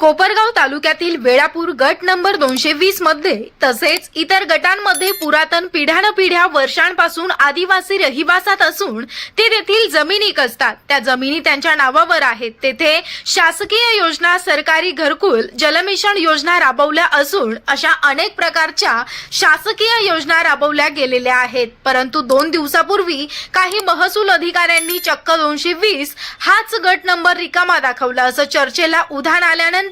कोपरगाव तालुक्यातील वेळापूर गट नंबर दोनशे वीसमध्ये तसेच इतर गटांमध्ये पुरातन पिढ्यानपिढ्या वर्षांपासून आदिवासी रहिवासात असून ते तेथील जमिनी कसतात त्या जमिनी त्यांच्या नावावर आहेत. तेथे शासकीय योजना सरकारी घरकुल जलमिशन योजना राबवल्या असून अशा अनेक प्रकारच्या शासकीय योजना राबवल्या गेलेल्या आहेत. परंतु दोन दिवसापूर्वी काही महसूल अधिकाऱ्यांनी चक्क दोनशे वीस हाच गट नंबर रिकामा दाखवला. असं चर्चेला उधाण आल्यानंतर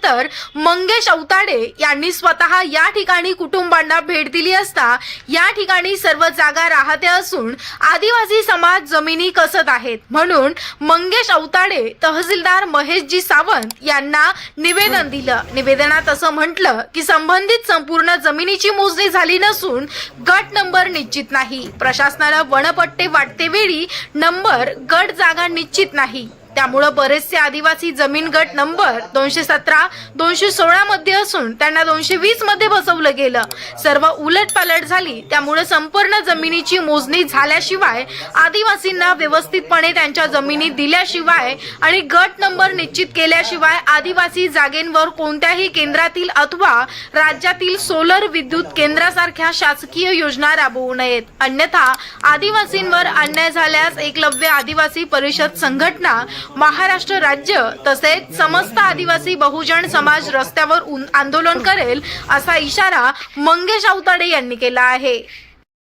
मंगेश अवताडे यांनी स्वतः या ठिकाणी कुटुंबांना भेट दिली असता या ठिकाणी सर्व जागा राहते असून आदिवासी समाज जमिनी कसत आहेत म्हणून मंगेश अवताडे तहसीलदार महेशजी सावंत यांना निवेदन दिलं. निवेदनात असं म्हटलं की संबंधित संपूर्ण जमिनीची मोजणी झाली नसून गट नंबर निश्चित नाही. प्रशासनानं वनपट्टे वाटते वेळी नंबर गट जागा निश्चित नाही. त्यामुळं बरेचसे आदिवासी जमीन गट नंबर दोनशे सतरा दोनशे सोळा मध्ये असून त्यांना दोनशे वीसमध्ये बसवलं गेलं. सर्व उलटपालट झाली. त्यामुळे संपूर्ण जमिनीची मोजणी झाल्याशिवाय आदिवासींना व्यवस्थितपणे त्यांच्या जमिनी दिल्याशिवाय आणि गट नंबर निश्चित केल्याशिवाय आदिवासी जागेंवर कोणत्याही केंद्रातील अथवा राज्यातील सोलर विद्युत केंद्रासारख्या शासकीय योजना राबवू नयेत. अन्यथा आदिवासींवर अन्याय झाल्यास एकलव्य आदिवासी परिषद संघटना महाराष्ट्र राज्य तसेच समस्त आदिवासी बहुजन समाज रस्त्यावर आंदोलन करेल असा इशारा मंगेश अवताडे यांनी केला आहे.